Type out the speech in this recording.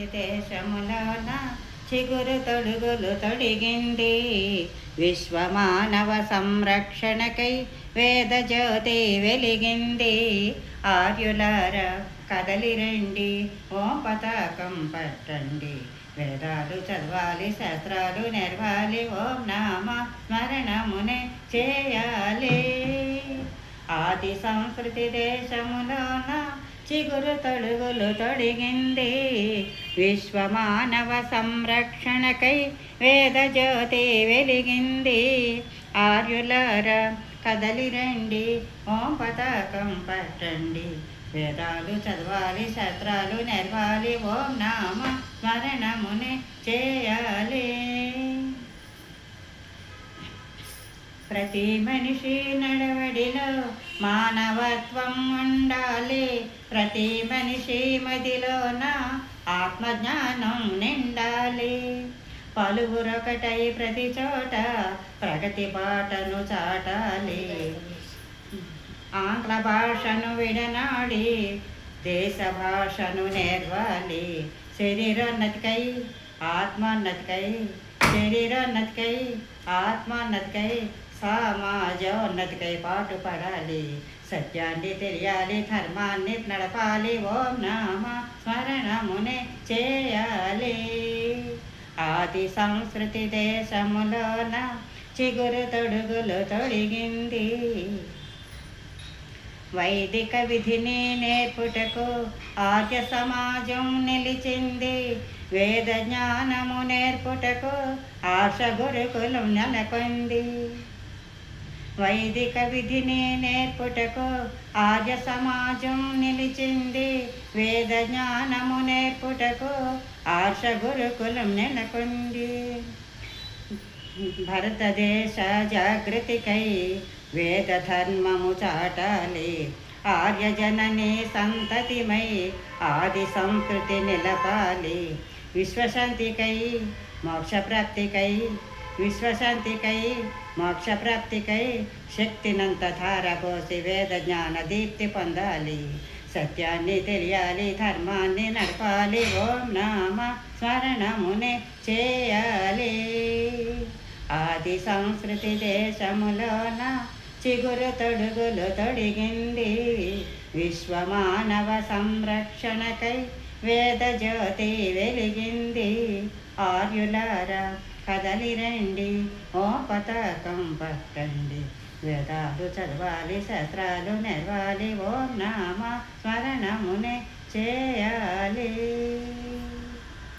సంస్కృతి దేశములోన చిగురు తొడుగులు తొడిగింది విశ్వమానవ సంరక్షణకై వేద జ్యోతి వెలిగింది ఆర్యులార కదలిరండి ఓ ఓం పతాకం పట్టండి. వేదాలు చదవాలి శాస్త్రాలు నెరవాలి ఓం నామ స్మరణమునే చేయాలి. ఆది సంస్కృతి దేశములోన చిగురు తొడుగులు తొడిగింది. విశ్వమానవ సంరక్షణకై వేద జ్యోతి వెలిగింది. ఆర్యులార కదలి రండి. ఓం పతాకం పట్టండి. వేదాలు చదవాలి శాస్త్రాలు నెరవాలి. ఓం నామ స్మరణముని చేయాలి. ప్రతి మనిషి నడవడిలో మానవత్వం ఉండాలి. ప్రతి మనిషి మదిలోన ఆత్మజ్ఞానం నిండాలి. పలువురొకటై ప్రతి చోట ప్రగతి బాటను చాటాలి. ఆంగ్ల భాషను విడనాడి దేశ భాషను నేర్వాలి. శరీరోన్నతికై ఆత్మోన్నతికై శరీరోన్నతికై ఆత్మోన్నతికై సమాజోన్నతికై పాటుపడాలి సత్యాన్ని తెలియాలి ధర్మాన్ని నడపాలి. ఓం నామ స్మరణమునే చేయాలి. ఆది సంస్కృతి దేశములోన చిగురు తొడుగులు తొడిగింది. వైదిక విధిని నేర్పుటకు ఆర్య సమాజం నిలిచింది. వేద జ్ఞానము నేర్పుటకు ఆర్ష గురుకులం నెలకొంది. వైదిక విధిని నేర్పుటకు ఆర్య సమాజం నిలిచింది. వేద జ్ఞానము నేర్పుటకు ఆర్ష గురుకులం నెలకొంది. భారతదేశ జాగృతికై వేద ధర్మము చాటాలి ఆర్యజనని సంతతిమై ఆది సంస్కృతి నిలపాలి. విశ్వశాంతికై మోక్షప్రాప్తికై విశ్వశాంతికై మోక్షప్రాప్తికై శక్తినంత ధారపోసి వేద జ్ఞాన దీప్తి పొందాలి. సత్యాన్ని తెలియాలి ధర్మాన్ని నడపాలి. ఓం నామ స్మరణమునే చేయాలి. ఆది సంస్కృతి దేశములోన చిగురు తొడుగులు తొడిగింది. విశ్వమానవ సంరక్షణకై వేద జ్యోతి వెలిగింది. ఆర్యులారా కదలిరండి ఓ పతాకం పట్టండి. వేదాలు చదవాలి శాస్త్రాలు నెరవాలి. ఓం నామ స్మరణమునే చేయాలి.